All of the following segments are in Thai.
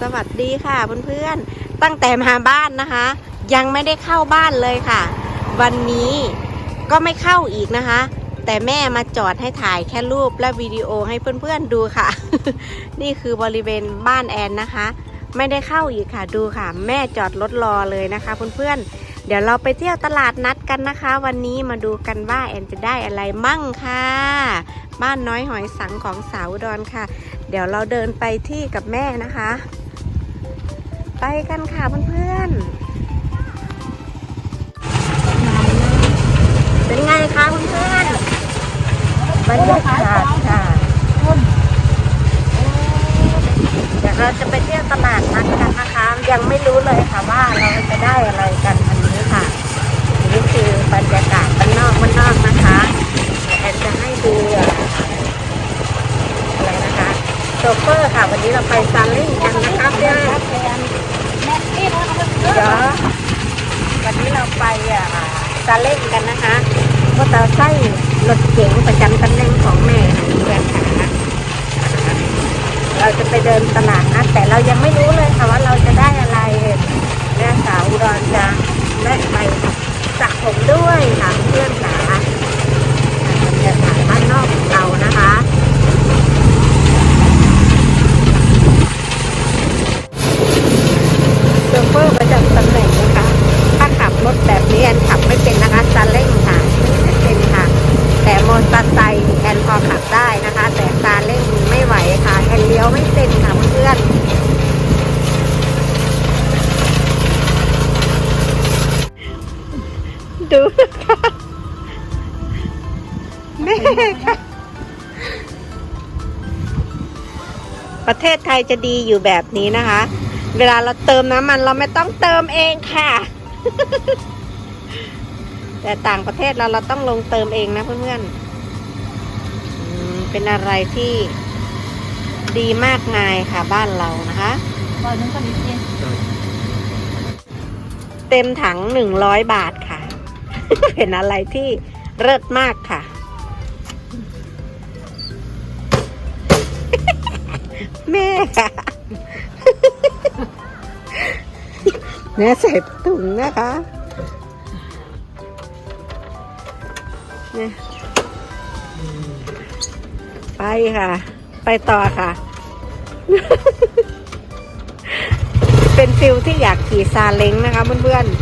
สวัสดีค่ะเพื่อนๆ ตั้งแต่มาบ้านนะคะ ยังไม่ได้เข้าบ้านเลยค่ะ วันนี้ก็ไม่เข้าอีกนะคะ แต่แม่มาจอดให้ถ่ายแค่รูปและวิดีโอให้เพื่อนๆดูค่ะ นี่คือบริเวณบ้านแอนนะคะ ไม่ได้เข้าอีกค่ะดูค่ะ แม่จอดรถรอเลยนะคะเพื่อนๆ เดี๋ยวเราไปเที่ยวตลาดนัดกันนะคะ วันนี้มาดูกันว่าแอนจะได้อะไรมั่งค่ะ บ้านน้อยหอยสังของสาวดอุดรค่ะเดี๋ยวเราเดินไปที่กับแม่นะคะ ไปกันค่ะเพื่อนๆ เป็นไงคะเพื่อนๆบรรยากาศค่ะเดี๋ยวเราจะไปเที่ยวตลาดนัดกันนะคะ ยังไม่รู้เลยค่ะว่าเราจะได้อะไรกันวันนี้ค่ะ นี่คือบรรยากาศบ้านนอกบ้านนอกนะคะแอนจะให้ดูอะไรนะคะโช เฟอร์ค่ะ วันนี้เราไปซาเล้งกันนะคะเพื่อนเดี๋ยววันนี้เราไปอะซาเล้งกันนะคะมอเตอร์ไซค์รถเก๋งประจำตำแหน่งของแม่เพื่อนค่ะเราจะไปเดินตลาดนะแต่เรายังไม่รู้เลยค่ะว่าเราจะได้อะไรแม่สาวอุดรจะแวะไปสระผมด้วยค่ะเพื่อนค่ะ ศไทยจะดีอยู่แบบนี้นะคะ เวลาเราเติมน้ำมันเราไม่ต้องเติมเองค่ะ แต่ต่างประเทศเราเราต้องลงเติมเองนะเพื่อนๆเป็นอะไรที่ดีมากมายค่ะบ้านเรานะคะเดียวเต็มถังหนึ่งร้อยบาทค่ะ เป็นอะไรที่เลิศมากค่ะ แม่ค่ะแม่ใส่ถุงนะคะเนี่ยไปค่ะ ไปต่อค่ะ เป็นฟิลที่อยากขี่ซาเล้งนะคะเพื่อนๆ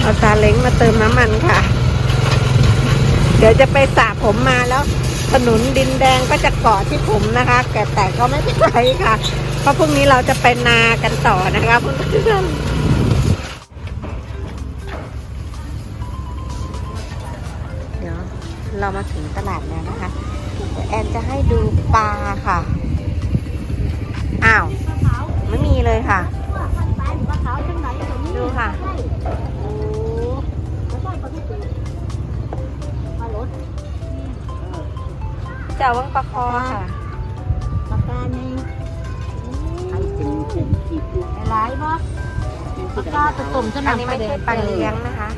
เอาซาเล้งมาเติมน้ำมันค่ะ เดี๋ยวจะไปสระผมมาแล้วถนนดินแดงก็จะเกาะที่ผมนะคะแต่แต่ก็ไม่เป็นไรค่ะ เพราะพรุ่งนี้เราจะไปนากันต่อนะคะเพื่อนเดี๋ยวเรามาถึงตลาดแล้วนะคะเดี๋ยวแอนจะให้ดูปลาค่ะ อ้าว ไม่มีเลยค่ะ ดูค่ะ เจ้าวังปลาคอค่ะปากกานี่หลายบ่ปากกาตะตุ่มจะอันนำนี้ไม่ใช่ปลาเลี้ยงนะคะ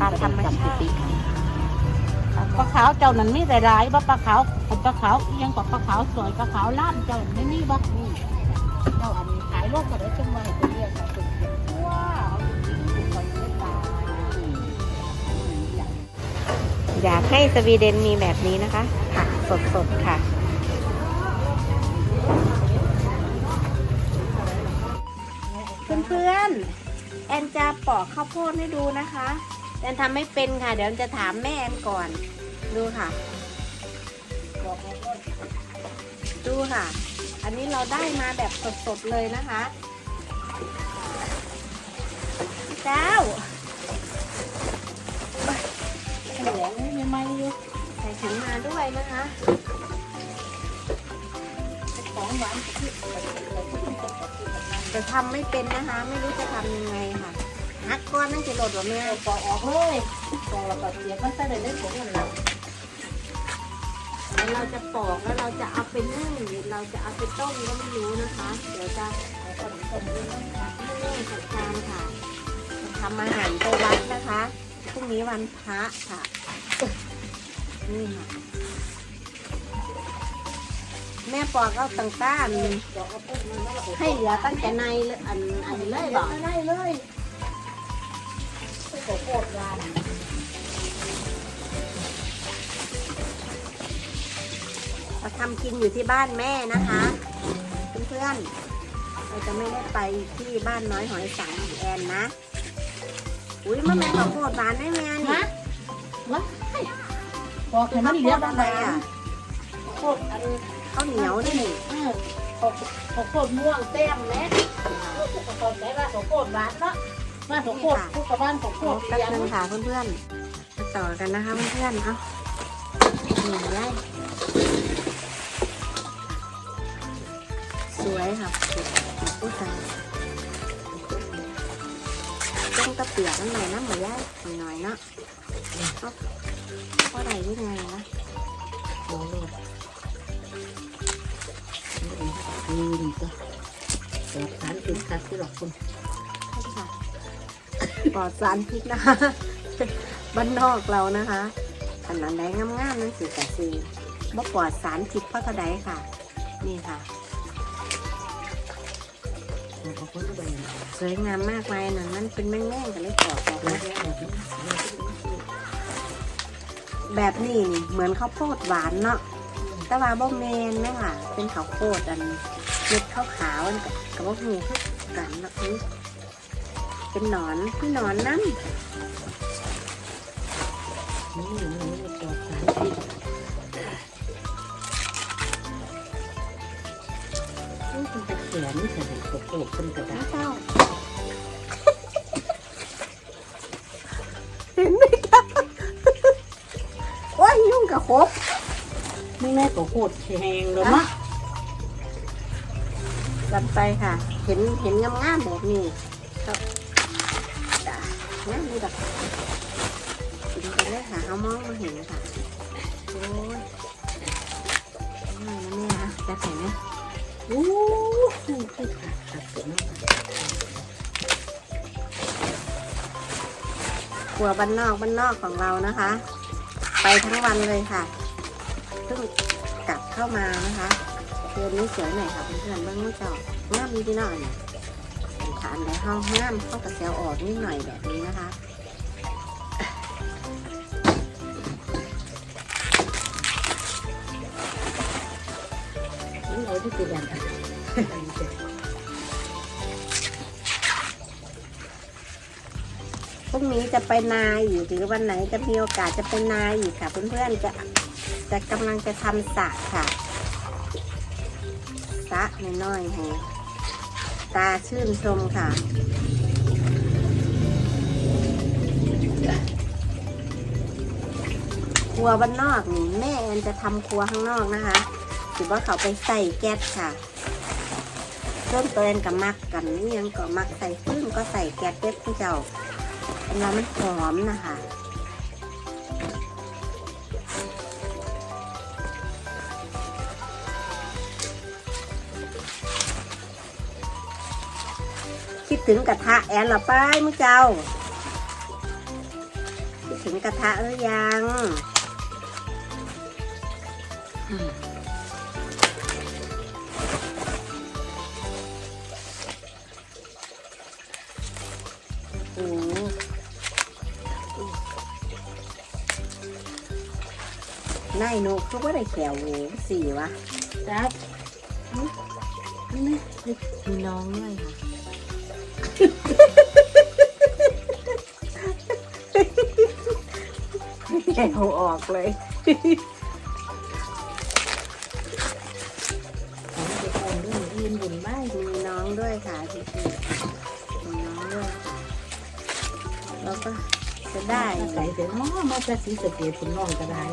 ปลาธรรมชาติปลาขาวเจ้านั้นมีหลายๆบ่ปลาขาวปลาขาวเอียงกว่าปลาขาวสวยปลาขาวล้านเจ้าไม่มีบ่นี่เจ้าอันนี้ขายโลกก็ได้จังไว้ให้เรียกว้าวคนเมตตาอยากให้สวีเดนมีแบบนี้นะคะผัก สดๆค่ะ เพื่อนๆ แอนจะปอกข้าวโพดให้ดูนะคะ แอนทำไม่เป็นค่ะ เดี๋ยวแอนจะถามแม่แอนก่อน ดูค่ะ ดูค่ะ อันนี้เราได้มาแบบสดๆเลยนะคะ เจ้า ถุงมาด้วยนะคะของหวานแต่ทำไม่เป็นนะคะ ไม่รู้จะทำยังไงค่ะฮักก้อนนั่นจะโหลดว่าแม่ปอกออกเลยปอกแล้วก็เสียมันใส่ได้ผงนั่นแล้วเราจะปอกแล้วเราจะเอาไปนึ่งหรือเราจะเอาไปต้มก็ไม่รู้นะคะ เดี๋ยวจะเอาคนคนนี้นะให้แม่จัดการค่ะจะทำอาหารไปวัดนะคะพรุ่งนี้วันพระค่ะ นี่ค่ะแม่ปอกเอาต่างต้านเดี๋ยวเอาพวกมันแล้วเราให้เหลือตั้งแต่ในเลยอันอันนี้เลยบอกได้เลยโอ้โหโคตรร้านเราทำกินอยู่ที่บ้านแม่นะคะ เพื่อนๆเราจะไม่ได้ไปที่บ้านน้อยหอยสังของแอนนะ อุ้ยมะแม่ขอโคตรหวานได้แม่นี่นะว้าย บอกให้มันเหลือข้าวโพดบาอะไรงอะๆโคตรอันข้าวเหนียวนี่เออข้าวข้าวโพดม่วงแต้มแม่ข้าวโพดไหนว่าข้าวโพดหวานเนาะว่าข้าวโพดพวกกระบ้านข้าวโพโอ้ดแป๊บเลี้ยงนึงค่ะเพื่อนๆมาต่อกันนะคะเพื่อนๆเอาหนีได้สวยค่ะอุ้ยตายต้องตะเปียกนั่นหน่อยนะหมูย่ายหน่อยๆเนาะ เอาเพราะใดยังไงนะโอ้โหนี่นี่ก็ปลอดสารพิษคัดที่หรอกคุณใช่ค่ะปลอดสารพิษนะคะบ้านนอกเรานะคะขนาดไหนงามๆนั่นสิแต่ซีบ่ปลอดสารพิษเพราะเท่าใดค่ะ นี่ค่ะเอาคนไปสวยงามมากเลยนั่นนั่นเป็นแม่งๆกันเลยปลอดออกแล้นะ แบบนี้นี่เหมือนข้าวโพดหวานเนาะแต่ว่าบ่แมนไหมค่ะ เป็นข้าวโพดอันเม็ดขาวๆอันกับกับว่าหูกันเนาะอุ๊ยเป็นหนอนพี่หนอนน้ำนี่นี่ปลอดสารพิษนี่เป็นตะเขียนนี่ใส่ข้าวโพดเป็นกระดาษ แม่ข้าวโพดแห้งแล้วเนะจัดไปค่ะ เห็นเห็นงามๆแบบนี้ก็จ้ะงามดีแบบกินไปเลยค่ะเอามองมาเห็นค่ะโอ้ยง่ายนะแม่นะจะเห็นไหมโอ้คือขาดขาดเกินเนาะครัวบ้านนอกบ้านนอกของเรานะคะ ไปทั้งวันเลยค่ะเพิ่ง เข้ามานะคะเดือนนี้สวยหน่อยค่ะเพื่อนๆเบ้างไม่เจองามดีพี่น้อยเนี่ยฐานในห้องงามเข้ากับเซลล์ออกนิดหน่อยแบบนี้นะคะนี่เราที่ติดกันพรุ่งนี้จะไปนาอีกหรือวันไหนจะมีโอกาสจะไปนาอีกค่ะเพื่อนๆจะ จะกำลังจะทำสระค่ะสระน้อยๆให้ตาชื่นชมค่ะครัวบ้านนอกนี่แม่แอนจะทำครัวข้างนอกนะคะถือว่าเขาไปใส่แก๊สค่ะเริ่มตัวแอนกับมักกันนี่ยังก็มักใส่ฟืนก็ใส่แก๊สเด็ดที่เจ้าเวลามันหอมนะคะ คิดถึงกระทะแอนเหรอป้ายมึงเจ้า คิดถึงกระทะหรือยังอืมโอ้โหนายนกเขาก็ได้แขวโสี่วะจับนี่มีน้องด้วยค่ะ แกวออกเลยของไปทำด้วยยืนบุญบ้านมีน้องด้วยค่ะพี่พี่มีน้องด้วยค่ะแล้วก็จะได้ใส่แต่น้อมาจะสีสเกตคุณน้องก็ได้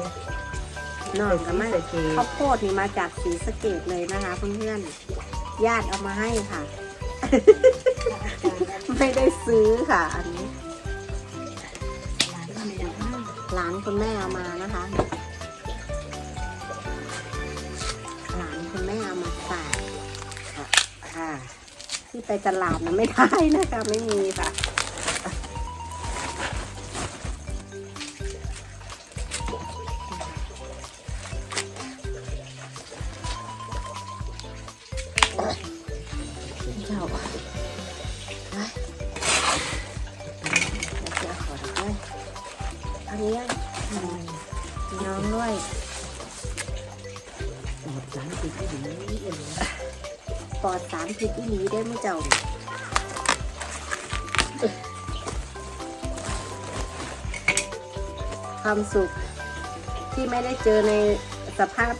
น้องกับแม่สเกตข้าวโพดนี่มาจากสีสะเกดเลยนะคะเพื่อนๆญาติเอามาให้ค่ะ ไม่ได้ซื้อค่ะ อันนี้ร้านแมวมากหลานคุณแม่เอามานะคะหลานคุณแม่เอามาฝากค่ค่ะที่ไปตลาดนะไม่ได้นะคะ ไม่มีค่ะ เลี้ยงอืมพี่น้องด้วยปวดหลังติดที่หูนี่เองปลอดสารพิษอีหลีได้ไหมเจ้าความสุขที่ไม่ได้เจอในสภาพ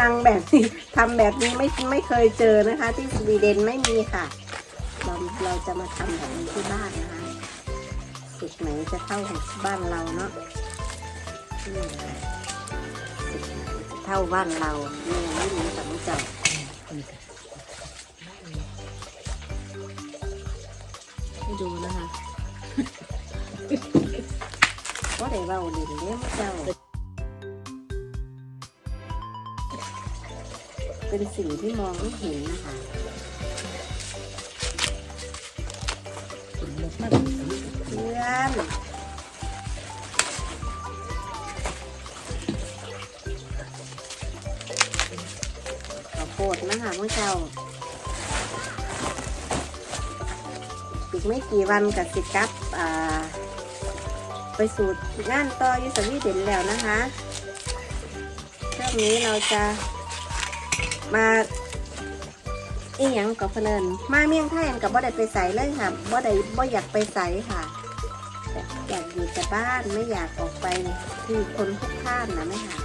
นางแบบนี้ทำแบบนี้ไม่ไม่เคยเจอนะคะ ที่สวีเดนไม่มีค่ะ เราเราจะมาทำแบบนี้ที่บ้านนะคะ สุขไหนจะเท่าของบ้านเราเนาะนี่นะคะสุขไหนจะเท่าบ้านเรานี่ยังไม่รู้แต่ไม่เจ้าให้ดูนะคะว่าได้เบาเล่นเด้อเจ้า เป็นสิ่งที่มองไม่เห็นนะคะ ขอนข้าวโพดนะคะเมื่อเจ้าอีกไม่กี่วันกับสิกับไปสู่งานต่อยุสวีเดนแล้วนะคะช่วงนี้เราจะมาอีหยังกับเพลินมาเมี่ยงไทยอันกับบ่ได้ไปใส่เลยค่ะบ่ได้บ่อยากไปใส่ค่ะ บ้านไม่อยากออกไปที่คนพลุกพล่านนะแม่ค่ะ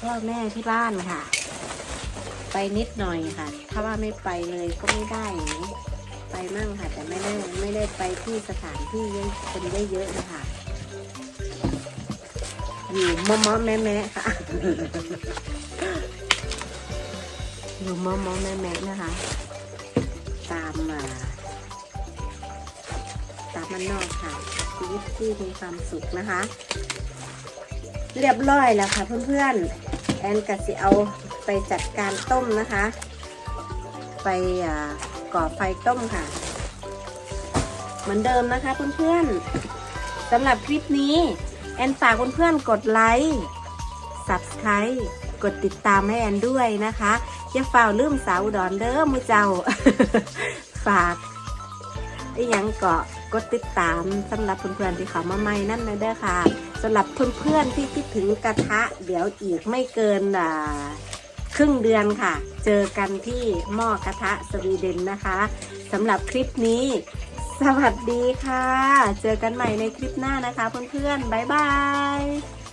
พ่อแม่ที่บ้านค่ะ ไปนิดหน่อยค่ะ ถ้าว่าไม่ไปเลยก็ไม่ได้นี้ไปมั่งค่ะ แต่ไม่ได้ไม่ได้ไปที่สถานที่เยอะคนเยอะนะคะอยู่มอมอแม่แม่ค่ะอยู่มอมอแม่แม่นะคะ ตามอ่าตา มมันนอกค่ะชีวิตที่มีความสุขนะคะ เรียบร้อยแล้วค่ะเพื่อนๆ แอนกะสิเอาไปจัดการต้มนะคะ ไปก่อไฟต้มค่ะ เหมือนเดิมนะคะเพื่อนๆสำหรับคลิปนี้ แอนฝากเพื่อนๆกดไลค์ subscribe กดติดตามให้แอนด้วยนะคะอย่าฝ่าลืมสาวดอนเด้อมือเจ้า ฝากไอ้หยังเกาะ กดติดตามสำหรับเพื่อนๆที่เขามาใหม่นั่นนะเด้อค่ะสำหรับเพื่อนๆที่คิดถึงกระทะ เดี๋ยวอีกไม่เกินอ่าครึ่งเดือนค่ะ เจอกันที่หม้อกระทะสวีเดนนะคะสำหรับคลิปนี้ สวัสดีค่ะ เจอกันใหม่ในคลิปหน้านะคะเพื่อนๆบ๊ายบาย